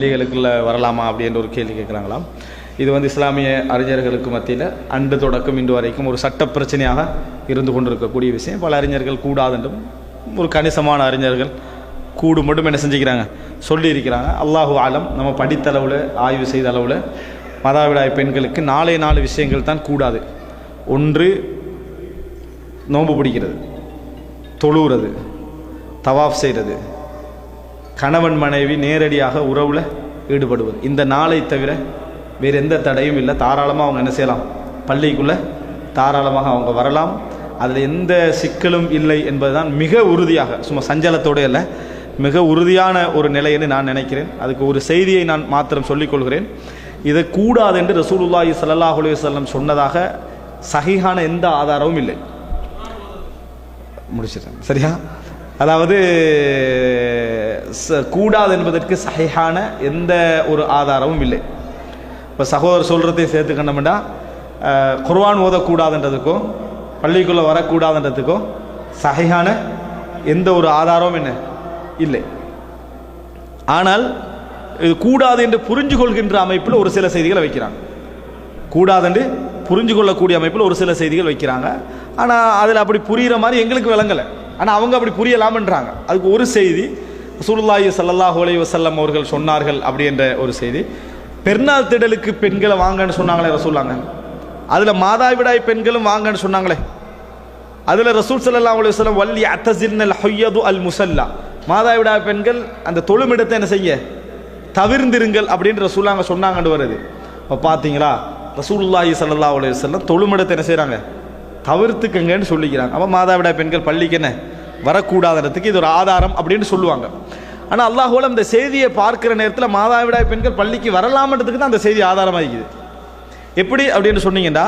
பள்ளிகளுக்குள்ள வரலாமா அப்படின்ற ஒரு கேள்வி கேட்குறாங்களாம். இது வந்து இஸ்லாமிய அறிஞர்களுக்கு மத்தியில் அன்று தொடக்கம் இன்று வரைக்கும் ஒரு சட்ட பிரச்சனையாக இருந்து கொண்டிருக்கக்கூடிய விஷயம். பல அறிஞர்கள் கூடாதென்றும் ஒரு கணிசமான அறிஞர்கள் கூடு மட்டும் என்ன செஞ்சுக்கிறாங்க? சொல்லியிருக்கிறாங்க. அல்லாஹு ஆலம் நம்ம படித்த அளவில் ஆய்வு செய்த அளவில் மதாவிடாய் பெண்களுக்கு நாலே நாலு விஷயங்கள் தான் கூடாது. ஒன்று நோன்பு பிடிக்கிறது தொழுகிறது தவாஃப் செய்கிறது கணவன் மனைவி நேரடியாக உறவில் ஈடுபடுவது. இந்த நாளை தவிர வேறு எந்த தடையும் இல்லை. தாராளமாக அவங்க என்ன செய்யலாம்? பள்ளிக்குள்ளே தாராளமாக அவங்க வரலாம். அதில் எந்த சிக்கலும் இல்லை என்பதுதான் மிக உறுதியாக சும்மா சஞ்சலத்தோடு இல்லை மிக உறுதியான ஒரு நிலைன்னு நான் நினைக்கிறேன். அதுக்கு ஒரு செய்தியை நான் மாத்திரம் சொல்லிக்கொள்கிறேன் இதை கூடாது என்று ரசூலுல்லாஹி ஸல்லல்லாஹு அலைஹி சொன்னதாக சகிகான எந்த ஆதாரமும் இல்லை. முடிச்சிட்டேன் சரியா? அதாவது ச- கூடாது என்பதற்கு சகையான எந்த ஒரு ஆதாரமும் இல்லை. இப்போ சகோதரர் சொல்கிறதையும் சேர்த்துக்கணும்டா அஹ், ஓதக்கூடாதுன்றதுக்கும் பள்ளிக்குள்ளே வரக்கூடாதுன்றதுக்கும் சகையான எந்த ஒரு ஆதாரமும் என்ன? இல்லை. ஆனால் இது கூடாது என்று புரிஞ்சு கொள்கின்ற அமைப்பில் ஒரு சில செய்திகளை வைக்கிறாங்க. கூடாதுன்னு புரிஞ்சு கொள்ளக்கூடிய அமைப்பில் ஒரு சில செய்திகள் வைக்கிறாங்க. ஆனால் அதில் அப்படி புரிகிற மாதிரி எங்களுக்கு விளங்கலை. ஆனால் அவங்க அப்படி புரியலாமன்றாங்க. அதுக்கு ஒரு செய்தி ரசூலுல்லாஹி ஸல்லல்லாஹு அலைஹி வசல்லம் அவர்கள் சொன்னார்கள் அப்படின்ற ஒரு செய்தி. பெருநாள் திடலுக்கு பெண்களை வாங்கன்னு சொன்னாங்களே ரசூல்லாங்க அதில் மாதாவிடாய் பெண்களும் வாங்கன்னு சொன்னாங்களே. அதில் ரசூல் சல்லா அலி வல்லம் வல்லி அத்தசிர்னல் ஹொய்யது அல் முசல்லா மாதாவிடாய் பெண்கள் அந்த தொழுமிடத்தை என்ன செய்ய தவிர்ந்திருங்கள் அப்படின்னு ரசூலாங்க சொன்னாங்கன்னு வருது. இப்போ பார்த்தீங்களா ரசூல்லாஹி சல்லா அலி வல்லம் தொழுமிடத்தை என்ன செய்கிறாங்க தவிர்த்துக்கங்கன்னு சொல்லிக்கிறாங்க. அப்போ மாதாவிடா பெண்கள் பள்ளிக்கு என்ன? வரக்கூடாதுன்றதுக்கு இது ஒரு ஆதாரம் அப்படின்னு சொல்லுவாங்க. ஆனால் அல்லாஹோல இந்த செய்தியை பார்க்கிற நேரத்தில் மாதாவிடாய் பெண்கள் பள்ளிக்கு வரலாமன்றதுக்கு தான் அந்த செய்தி ஆதாரமாக இருக்குது எப்படி அப்படின்னு சொன்னீங்கன்னா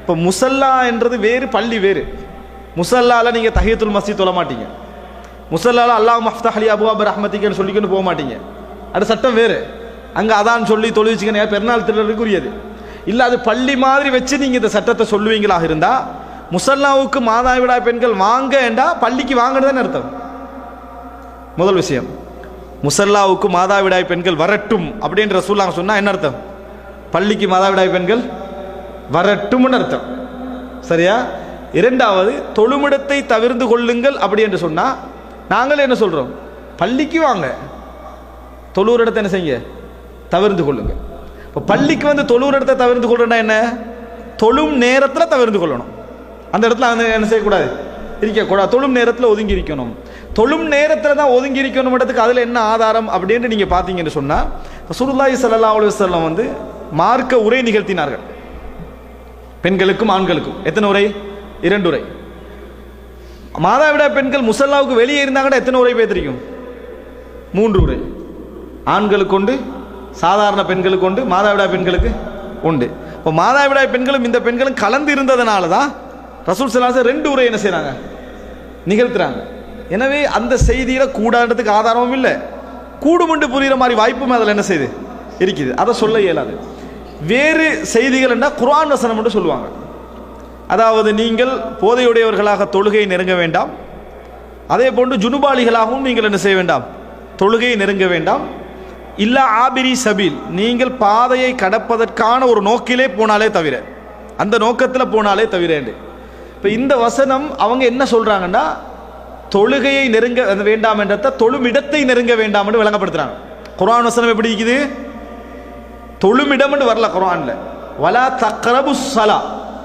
இப்போ முசல்லா என்றது வேறு பள்ளி வேறு. முசல்லால நீங்கள் தஹியத்துல் மசித் தொழ மாட்டீங்க. முசல்லால அல்லாஹ் மஃப்தா அலி அபு அபர் ரஹ்மத்திக்கன்னு சொல்லிக்கின்னு போக மாட்டீங்க. அது சட்டம் வேறு. அங்கே அதான் சொல்லி தொழுவிச்சிக்கணும் பெருநாள் திருடருக்குரியது. இல்லை அது பள்ளி மாதிரி வச்சு நீங்கள் இந்த சட்டத்தை சொல்லுவீங்களாக இருந்தால் முசல்லாவுக்கு மாதாவிடா பெண்கள் வாங்க என்றா பள்ளிக்கு வாங்கன்னு அர்த்தம். முதல் விஷயம் முசல்லாவுக்கு மாதாவிடாய் பெண்கள் வரட்டும் அப்படின்ற சூழ்நாங்க சொன்னால் என்ன அர்த்தம்? பள்ளிக்கு மாதாவிடாய் பெண்கள் வரட்டும்னு அர்த்தம். சரியா? இரண்டாவது தொழுமிடத்தை தவிர்ந்து கொள்ளுங்கள் அப்படி என்று சொன்னால் நாங்கள் என்ன சொல்கிறோம் பள்ளிக்கு வாங்க. தொழுவுற இடத்தை என்ன செய்யுங்க? தவிர்ந்து கொள்ளுங்கள் இப்போ பள்ளிக்கு வந்து தொழுவுற இடத்தை தவிர்த்து கொள்றேன்னா என்ன? தொழும் நேரத்தில் தவிர்த்து கொள்ளணும். அந்த இடத்துல வந்து என்ன செய்யக்கூடாது? இருக்கக்கூடாது தொழும் நேரத்தில் ஒதுங்கி இருக்கணும் தொழும் நேரத்தில் தான் ஒதுங்கி இருக்கணும்ன்றதுக்கு அதில் என்ன ஆதாரம் அப்படின்ட்டு நீங்கள் பார்த்தீங்கன்னு சொன்னால் சுருல்லாய் சல்லா அலுவலம் வந்து மார்க்க உரை நிகழ்த்தினார்கள். பெண்களுக்கும் ஆண்களுக்கும். எத்தனை உரை? இரண்டு உரை. மாதாவிடா பெண்கள் முசல்லாவுக்கு வெளியே இருந்தாங்கன்னா எத்தனை உரை பேத்திருக்கும்? மூன்று உரை. ஆண்களுக்கு உண்டு சாதாரண பெண்களுக்கு உண்டு மாதாவிடா பெண்களுக்கு உண்டு. இப்போ மாதாவிடா பெண்களும் இந்த பெண்களும் கலந்து இருந்ததுனால தான் ரசூல் சலாச ரெண்டு உரை என்ன செய்கிறாங்க நிகழ்த்துறாங்க. எனவே அந்த செய்தியில் கூடான்றதுக்கு ஆதாரமும் இல்லை. கூடுமுண்டு புரிகிற மாதிரி வாய்ப்பும் அதில் என்ன செய்யுது இருக்குது. அதை சொல்ல இயலாது. வேறு செய்திகள் என்ன? குரான் வசனம் என்று சொல்லுவாங்க. அதாவது நீங்கள் போதையுடையவர்களாக தொழுகையை நெருங்க வேண்டாம். அதே போன்று ஜுனுபாலிகளாகவும் நீங்கள் என்ன செய்ய வேண்டாம்? தொழுகையை நெருங்க வேண்டாம். இல்லா ஆபிரி சபீல் நீங்கள் பாதையை கடப்பதற்கான ஒரு நோக்கிலே போனாலே தவிர அந்த நோக்கத்தில் போனாலே தவிர இப்போ இந்த வசனம் அவங்க என்ன சொல்கிறாங்கன்னா தொழுகையை நெருங்க வேண்டாம் என்றத தொழுமிடத்தை நெருங்க வேண்டாம் என்று விளங்கப்படுத்துகிறாங்க குரான் வசனம் எப்படி இருக்குது? தொழுமிடம்னு வரல குரானில் வலா தக்ரபு சலா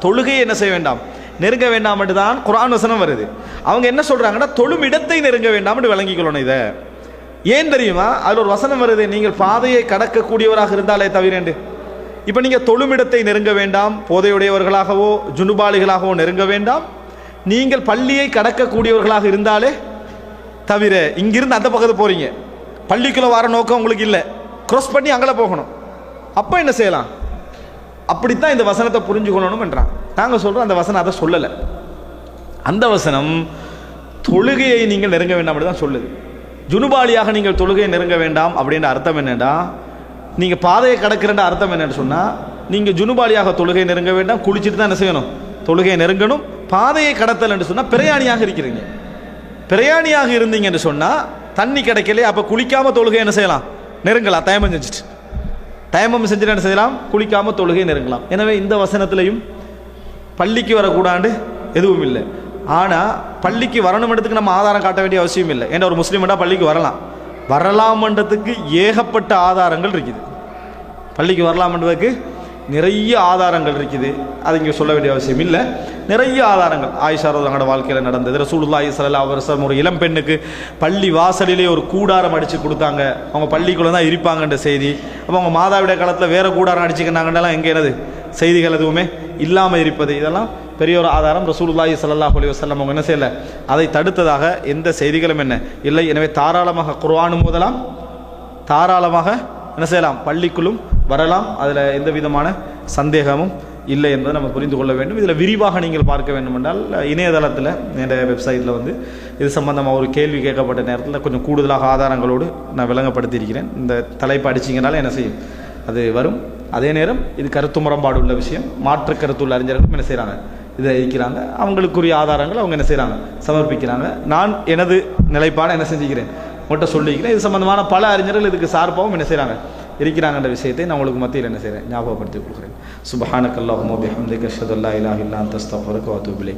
தொழுகையை என்ன செய்ய வேண்டாம்? நெருங்க வேண்டாம் என்று தான் குரான் வசனம் வருது. அவங்க என்ன சொல்கிறாங்கன்னா தொழுமிடத்தை நெருங்க வேண்டாம் என்று விளங்கிக்கொள்ளணும் இதை. ஏன் தெரியுமா? அதில் ஒரு வசனம் வருது நீங்கள் பாதையை கடக்கக்கூடியவராக இருந்தாலே தவிரண்டு இப்போ நீங்கள் தொழுமிடத்தை நெருங்க வேண்டாம் போதையுடையவர்களாகவோ ஜுனுபாலிகளாகவோ நெருங்க வேண்டாம். நீங்கள் பள்ளியை கடக்கக்கூடியவர்களாக இருந்தாலே தவிர இங்கிருந்து அந்த பக்கத்து போகிறீங்க பள்ளிக்குள்ளே வர நோக்கம் உங்களுக்கு இல்லை. க்ரோஸ் பண்ணி அங்கே போகணும். அப்போ என்ன செய்யலாம்? அப்படித்தான் இந்த வசனத்தை புரிஞ்சுக்கொள்ளணும் என்றான். நாங்கள் சொல்கிறோம் அந்த வசனம் அதை சொல்லலை. அந்த வசனம் தொழுகையை நீங்கள் நெருங்க வேண்டாம் தான் சொல்லுது. ஜுனுபாலியாக நீங்கள் தொழுகையை நெருங்க வேண்டாம் அப்படின்ற அர்த்தம் என்னென்னா நீங்கள் பாதையை கடக்கிறன்ற அர்த்தம் என்னன்னு சொன்னால் நீங்கள் ஜுனுபாலியாக தொழுகையை நெருங்க வேண்டாம் குளிச்சுட்டு தான் என்ன செய்யணும்? தொழுகையை நெருங்கணும். பாதையை கடத்தல் என்று சொன்னால் பிரயாணியாக இருக்கிறீங்க. பிரயாணியாக இருந்தீங்க என்று சொன்னால் தண்ணி கிடைக்கலையே அப்போ குளிக்காமல் தொழுகை என்ன செய்யலாம்? நெருங்கலாம். தயமம் செஞ்சுட்டு. தயமம் செஞ்சுட்டு என்ன செய்யலாம்? குளிக்காமல் தொழுகை நெருங்கலாம். எனவே இந்த வசனத்திலையும் பள்ளிக்கு வரக்கூடாண்டு எதுவும் இல்லை. ஆனால் பள்ளிக்கு வரணுன்றதுக்கு நம்ம ஆதாரம் காட்ட வேண்டிய அவசியம் இல்லை. ஏன்னா ஒரு முஸ்லீம்டா பள்ளிக்கு வரலாம். வரலாமன்றதுக்கு ஏகப்பட்ட ஆதாரங்கள் இருக்குது. பள்ளிக்கு வரலாமன்றதுக்கு நிறைய ஆதாரங்கள் இருக்குது. அது இங்கே சொல்ல வேண்டிய அவசியம் இல்லை. நிறைய ஆதாரங்கள். ஆயிஷாரோ தங்களோட வாழ்க்கையில் நடந்தது. ரசூலுல்லா ஸல்லல்லாஹு அலைஹி ஒரு இளம் பெண்ணுக்கு பள்ளி வாசலிலே ஒரு கூடாரம் அடித்து கொடுத்தாங்க. அவங்க பள்ளிக்குள்ளே தான் இருப்பாங்கன்ற செய்தி. அப்போ அவங்க மாதாவிட காலத்தில் வேறு கூடாரம் அடிச்சுக்கினாங்கன்றலாம் எங்கே என்னது? செய்திகள் எதுவுமே இல்லாமல் இருப்பது. இதெல்லாம் பெரிய ஒரு ஆதாரம் ரசூலுல்லாஹி சல்லாஹ் அலி வசல்லம் அவங்க என்ன செய்யல? அதை தடுத்ததாக எந்த செய்திகளும் என்ன? இல்லை எனவே தாராளமாக குர்வானும் முதலாம் தாராளமாக என்ன செய்யலாம்? பள்ளிக்குள்ளும் வரலாம். அதில் எந்த விதமான சந்தேகமும் இல்லை என்பதை நம்ம புரிந்து கொள்ள வேண்டும். இதில் விரிவாக நீங்கள் பார்க்க வேண்டும் என்றால் இணையதளத்தில் என்னுடைய வெப்சைட்டில் வந்து இது சம்பந்தமாக ஒரு கேள்வி கேட்கப்பட்ட நேரத்தில் கொஞ்சம் கூடுதலாக ஆதாரங்களோடு நான் விளங்கப்படுத்தியிருக்கிறேன். இந்த தலைப்பு அடிச்சிங்கனால என்ன செய்யும்? அது வரும். அதே நேரம் இது கருத்து முரண்பாடு உள்ள விஷயம். மாற்று கருத்துள்ள அறிஞர்களும் என்ன செய்கிறாங்க இதை இருக்கிறாங்க அவங்களுக்குரிய ஆதாரங்கள் அவங்க என்ன செய்கிறாங்க சமர்ப்பிக்கிறாங்க. நான் எனது நிலைப்பாடை என்ன செஞ்சுக்கிறேன்? உங்கள்கிட்ட சொல்லிக்கிறேன். இது சம்மந்தமான பல அறிஞர்கள் இதுக்கு சார்பாகவும் என்ன செய்கிறாங்க இருக்கிறாங்கன்ற விஷயத்தை நான் உங்களுக்கு மத்தியில் என்ன செய்கிறேன் ஞாபகப்படுத்தி கொடுக்குறேன் சுபஹானக்கல்லாஹ் மோபி ஹம்திக ஷதுல்லா இலாஹ் இல்லா அந்தஸ்தஃபருக்கு வாத்துபிலை